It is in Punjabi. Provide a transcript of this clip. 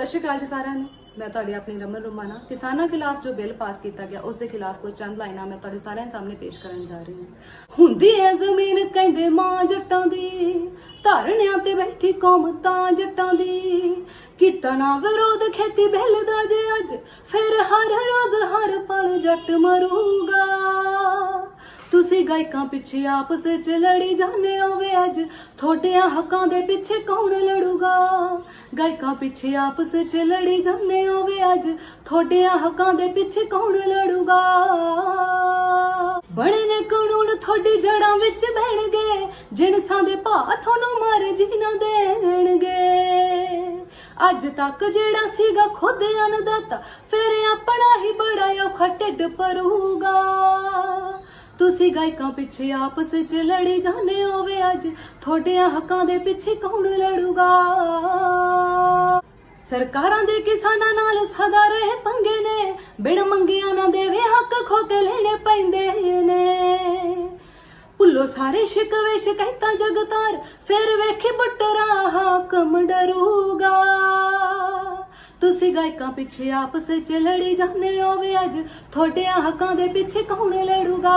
ਸਤਿ ਸ਼੍ਰੀ ਅਕਾਲ ਜੀ ਸਾਰਿਆਂ ਨੂੰ। ਮੈਂ ਤੁਹਾਡੀ ਆਪਣੀ ਰਮਨ ਰੁਮਾਨਾ। ਕਿਸਾਨਾਂ ਖਿਲਾਫ ਜੋ ਬਿੱਲ ਪਾਸ ਕੀਤਾ ਗਿਆ, ਉਸ ਦੇ ਖਿਲਾਫ ਕੋਈ ਚੰਦ ਲਾਈਨਾਂ ਮੈਂ ਤੁਹਾਡੇ ਸਾਰਿਆਂ ਸਾਹਮਣੇ ਪੇਸ਼ ਕਰਨ ਜਾ ਰਹੀ ਹਾਂ। ਹੁੰਦੀ ਐ ਜ਼ਮੀਨ ਕਹਿੰਦੇ ਮਾਂ ਜੱਟਾਂ ਦੀ, ਧਰਨਿਆਂ ਤੇ ਬੈਠੀ ਕੌਮ ਤਾਂ ਜੱਟਾਂ ਦੀ। ਕੀਤਾ ਨਾ ਵਿਰੋਧ ਖੇਤੀ ਬਿੱਲ ਦਾ ਜੇ ਅੱਜ, ਫਿਰ ਹਰ ਰੋਜ਼ ਹਰ ਪਲ ਜੱਟ ਮਰੂਗਾ। ਤੁਸੀਂ ਗਾਇਕਾਂ ਪਿੱਛੇ ਆਪਸ ਵਿੱਚ ਲੜੀ ਜਾਂਦੇ ਹੋਵੇ ਅੱਜ। ਤੁਹਾਡਿਆਂ ਹੱਕਾਂ ਦੇ ਪਿੱਛੇ ਕੌਣ ਲੜੂਗਾ? ਗਾਇਕਾਂ ਪਿੱਛੇ ਆਪਸ ਵਿੱਚ ਲੜੀ ਜਾਂਦੇ ਹੋਵੇ ਅੱਜ। ਤੁਹਾਡਿਆਂ ਹੱਕਾਂ ਦੇ ਪਿੱਛੇ ਕੌਣ ਲੜੂਗਾ? ਬੜੇ ਨੇ ਕਾਨੂੰਨ ਤੁਹਾਡੀ ਜੜਾਂ ਵਿੱਚ ਬਹਿਣਗੇ। ਜਿਨਸਾਂ ਦੇ ਭਾ ਤੁਹਾਨੂੰ ਮਾਰ ਜੀ ਨਾ ਦੇਣਗੇ। ਅੱਜ ਤੱਕ ਜਿਹੜਾ ਸੀਗਾ ਖੁਦ ਅਨਦਾਤਾ, ਫਿਰ ਆਪਣਾ ਹੀ ਬੜਾ ਔਖਾ ਢਿੱਡ ਭਰੂਗਾ। ਤੁਸੀਂ ਗਾਇਕਾਂ ਪਿੱਛੇ ਆਪਸ ਵਿੱਚ ਲੜੀ ਜਾਂਦੇ ਹੋਵੇ ਅੱਜ। ਤੁਹਾਡਿਆਂ ਹੱਕਾਂ ਦੇ ਪਿੱਛੇ ਕੌਣ ਲੜੂਗਾ? ਸਰਕਾਰਾਂ ਦੇ ਕਿਸਾਨਾਂ ਨਾਲ ਸਦਾ ਰਹੇ ਪੰਗੇ ਨੇ। ਬਿਨ ਮੰਗਿਆ ਨਾ ਦੇਵੇ ਹੱਕ ਖੋ ਕੇ ਲੈਣੇ ਪੈਂਦੇ ਨੇ। ਭੁੱਲੋ ਸਾਰੇ ਸ਼ਿਕਵੇ ਸ਼ਿਕਾਇਤਾਂ ਜਗਤਾਰ, ਫਿਰ ਵੇਖੀ ਬੁੱਟਰਾ ਹਾਕਮ ਡਰੂਗਾ। ਤੁਸੀਂ ਗਾਇਕਾਂ ਪਿੱਛੇ ਆਪਸ ਵਿੱਚ ਲੜੀ ਜਾਂਦੇ ਹੋਵੇ ਅੱਜ ਤੁਹਾਡਿਆਂ ਹੱਕਾਂ ਦੇ ਪਿੱਛੇ ਕੌਣ ਲੜੂਗਾ?